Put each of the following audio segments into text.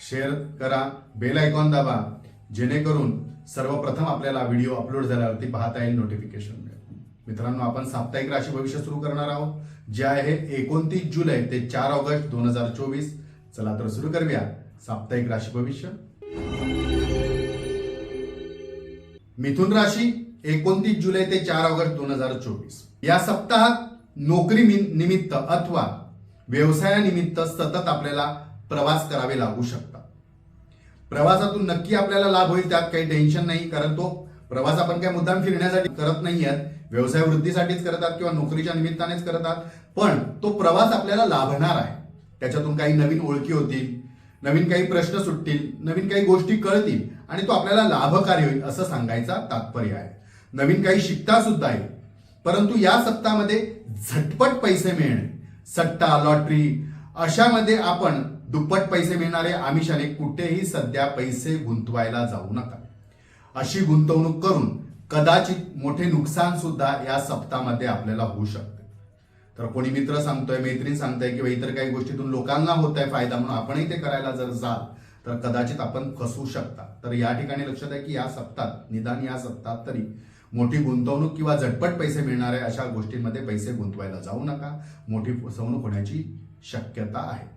Share करा bell icon दाबा जेणेकरून सर्वप्रथम आपल्याला व्हिडिओ अपलोड झाल्यावरती पाहता येईल नोटिफिकेशन मिळेल मित्रांनो आपण साप्ताहिक राशी भविष्य सुरू करणार आहोत जे आहे एकोणतीस जुलै ते चार ऑगस्ट दोन हजार चोवीस. चला तर सुरू करूया साप्ताहिक राशी भविष्य. मिथुन राशी एकोणतीस जुलै ते चार ऑगस्ट दोन हजार चोवीस. या सप्ताहात नोकरी निमित्त अथवा व्यवसायानिमित्त सतत आपल्याला प्रवास करावे लागू शकतात. प्रवासातून नक्की आपल्याला लाभ होईल त्यात काही टेन्शन नाही कारण तो प्रवास आपण काही मुद्दाम फिरण्यासाठी करत नाही आहेत. व्यवसाय वृद्धीसाठीच करतात किंवा नोकरीच्या निमित्तानेच करतात पण तो प्रवास आपल्याला लाभणार आहे. त्याच्यातून काही नवीन ओळखी होतील नवीन काही प्रश्न सुटतील नवीन काही गोष्टी कळतील आणि तो आपल्याला लाभकारी होईल असं सांगायचा तात्पर्य आहे. नवीन काही शिकता सुद्धा येईल. परंतु या सप्ताहामध्ये झटपट पैसे मिळणे सट्टा लॉटरी अशामध्ये आपण दुप्पट पैसे मिळणारे आमिषाने कुठेही सध्या पैसे गुंतवायला जाऊ नका. अशी गुंतवणूक करून कदाचित मोठे नुकसान सुद्धा या सप्तामध्ये आपल्याला होऊ शकते. तर कोणी मित्र सांगतोय मैत्रीण सांगतोय किंवा इतर काही गोष्टीतून लोकांना होत आहे फायदा म्हणून आपणही ते करायला जर जाल तर कदाचित आपण फसू शकता. तर या ठिकाणी लक्षात आहे की या सप्तात निदान या सप्तात तरी मोठी गुंतवणूक किंवा झटपट पैसे मिळणाऱ्या अशा गोष्टींमध्ये पैसे गुंतवायला जाऊ नका. मोठी फसवणूक होण्याची शक्यता आहे.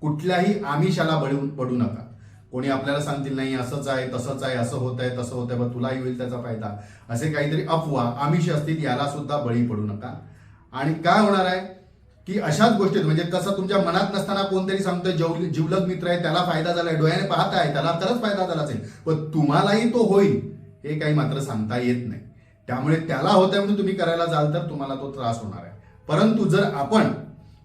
कुठल्याही आमिषाला बळी पडू नका. कोणी आपल्याला सांगतील नाही असंच आहे तसंच आहे असं होत आहे तसं होत आहे बघ तुलाही होईल त्याचा फायदा. असे काहीतरी अफवा आमिष असतील याला सुद्धा बळी पडू नका. आणि काय होणार आहे? की अशाच गोष्टीत म्हणजे कसं तुमच्या मनात नसताना कोणतरी सांगतोय जव- जिवलग मित्र आहे त्याला फायदा झालाय डोळ्याने पाहत आहे त्याला तरच फायदा झाला असेल पण तुम्हालाही तो होईल हे काही मात्र सांगता येत नाही. त्यामुळे त्याला होत आहे म्हणून तुम्ही करायला जाल तर तुम्हाला तो त्रास होणार आहे. परंतु जर आपण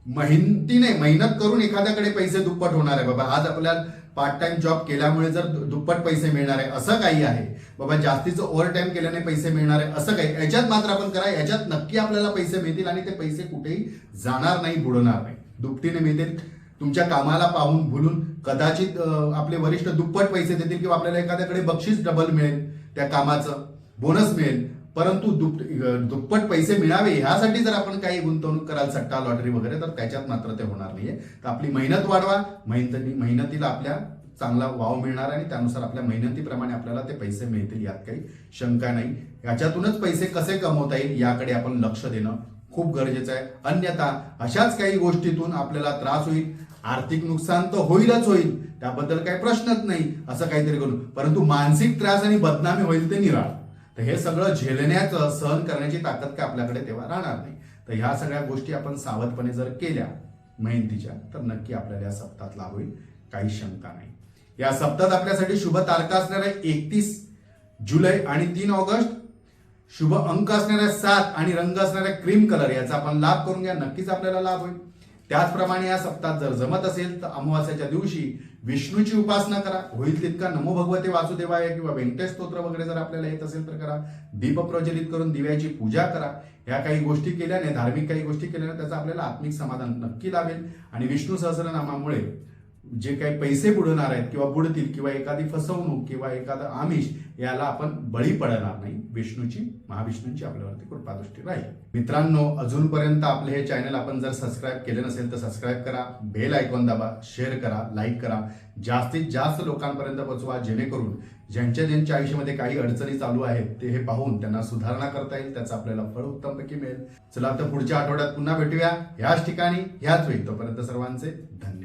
मेहनतीने मेहनत करून एखाद्याकडे पैसे दुप्पट होणार आहे. बाबा आज आपल्याला पार्ट टाइम जॉब केल्यामुळे जर दुप्पट पैसे मिळणार आहे असं काही आहे. बाबा जास्तीचं ओव्हर टाइम केल्याने पैसे मिळणार आहे असं काही याच्यात मात्र आपण करा याच्यात नक्की आपल्याला पैसे मिळतील आणि ते पैसे कुठेही जाणार नाही बुडणार नाही. दुपटीने मिळतील. तुमच्या कामाला पाहून भुलून कदाचित आपले वरिष्ठ दुप्पट पैसे देतील किंवा आपल्याला एखाद्याकडे बक्षीस डबल मिळेल त्या कामाचं बोनस मिळेल. परंतु दुप दुप्पट पैसे मिळावे ह्यासाठी जर आपण काही गुंतवणूक कराल सट्टा लॉटरी वगैरे तर त्याच्यात मात्र ते होणार नाहीये. तर आपली मेहनत वाढवा. मेहनती मेहनतीला आपल्या चांगला वाव मिळणार आणि त्यानुसार आपल्या मेहनतीप्रमाणे आपल्याला ते पैसे मिळतील यात काही शंका नाही. याच्यातूनच पैसे कसे कमवता येईल याकडे आपण लक्ष देणं खूप गरजेचं आहे. अन्यथा अशाच काही गोष्टीतून आपल्याला त्रास होईल आर्थिक नुकसान तर होईलच होईल त्याबद्दल काही प्रश्नच नाही असं काहीतरी करून. परंतु मानसिक त्रास आणि बदनामी होईल ते निराळ. तर हे सगळं झेलण्याचं सहन करण्याची ताकद काय आपल्याकडे तेव्हा राहणार नाही. तर ह्या सगळ्या गोष्टी आपण सावधपणे जर केल्या मेहनतीच्या तर नक्की आपल्याला या सप्तात लाभ होईल काही शंका नाही. या सप्तात आपल्यासाठी शुभ तारखा असणाऱ्या एकतीस जुलै आणि तीन ऑगस्ट शुभ अंक असणाऱ्या सात आणि रंग असणाऱ्या क्रीम कलर याचा आपण लाभ करून घ्या नक्कीच आपल्याला लाभ होईल. त्याचप्रमाणे या सप्तात जर जमत असेल तर अमावास्याच्या दिवशी विष्णूची उपासना करा. होईल तितका नमो भगवते वासुदेवाय किंवा व्यंकटेश स्तोत्र वगैरे जर आपल्याला येत असेल तर करा. दीप प्रज्वलित करून दिव्याची पूजा करा. ह्या काही गोष्टी केल्याने धार्मिक काही गोष्टी केल्याने त्याचा आपल्याला आत्मिक समाधान नक्की लाभेल. आणि विष्णू सहस्रनामामुळे जे काही पैसे बुडणार आहेत किंवा बुडतील किंवा एखादी फसवणूक किंवा एखादं आमिष याला आपण बळी पडणार नाही. विष्णूची महाविष्णूंची आपल्यावरती कृपादृष्टी राहील. मित्रांनो अजूनपर्यंत आपले हे चॅनल आपण जर सबस्क्राईब केले नसेल तर सबस्क्राईब करा बेल आयकॉन दाबा शेअर करा लाईक करा. जास्तीत जास्त लोकांपर्यंत पोहोचवा जेणेकरून ज्यांच्या ज्यांच्या आयुष्यामध्ये काही अडचणी चालू आहेत ते हे पाहून त्यांना सुधारणा करता येईल त्याचं आपल्याला फळ उत्तमपैकी मिळेल. चला तर पुढच्या आठवड्यात पुन्हा भेटूया. ह्याच ठिकाणी ह्याच वेळी. तोपर्यंत सर्वांचे धन्यवाद.